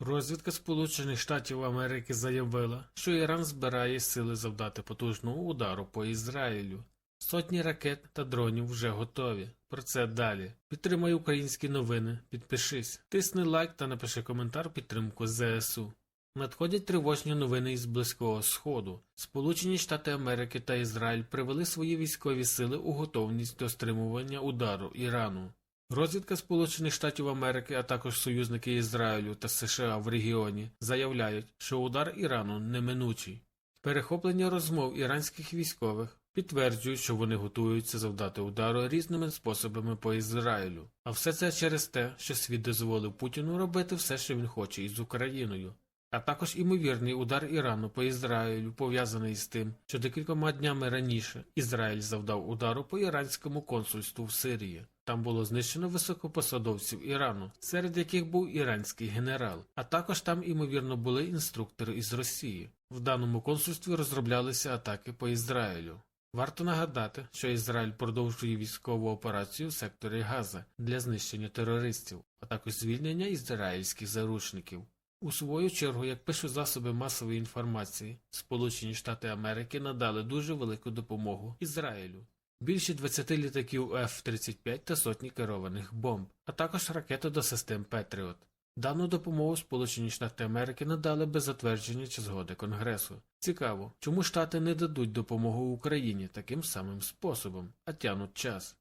Розвідка Сполучених Штатів Америки заявила, що Іран збирає сили завдати потужного удару по Ізраїлю. Сотні ракет та дронів вже готові. Про це далі. Підтримай українські новини, підпишись, тисни лайк та напиши коментар підтримку ЗСУ. Надходять тривожні новини із Близького Сходу. Сполучені Штати Америки та Ізраїль привели свої військові сили у готовність до стримування удару Ірану. Розвідка Сполучених Штатів Америки, а також союзники Ізраїлю та США в регіоні заявляють, що удар Ірану неминучий. Перехоплення розмов іранських військових підтверджують, що вони готуються завдати удару різними способами по Ізраїлю. А все це через те, що світ дозволив Путіну робити все, що він хоче із Україною. А також імовірний удар Ірану по Ізраїлю пов'язаний з тим, що декількома днями раніше Ізраїль завдав удару по іранському консульству в Сирії. Там було знищено високопосадовців Ірану, серед яких був іранський генерал, а також там, ймовірно, були інструктори із Росії. В даному консульстві розроблялися атаки по Ізраїлю. Варто нагадати, що Ізраїль продовжує військову операцію в секторі Газа для знищення терористів, а також звільнення ізраїльських заручників. У свою чергу, як пишуть засоби масової інформації, Сполучені Штати Америки надали дуже велику допомогу Ізраїлю. Більше 20 літаків F-35 та сотні керованих бомб, а також ракети до систем Петріот. Дану допомогу Сполучені Штати Америки надали без затвердження чи згоди Конгресу. Цікаво, чому Штати не дадуть допомогу Україні таким самим способом, а тянуть час.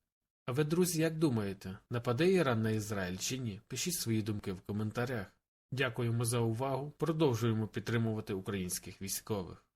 А ви, друзі, як думаєте, нападе Іран на Ізраїль чи ні? Пишіть свої думки в коментарях. Дякуємо за увагу. Продовжуємо підтримувати українських військових.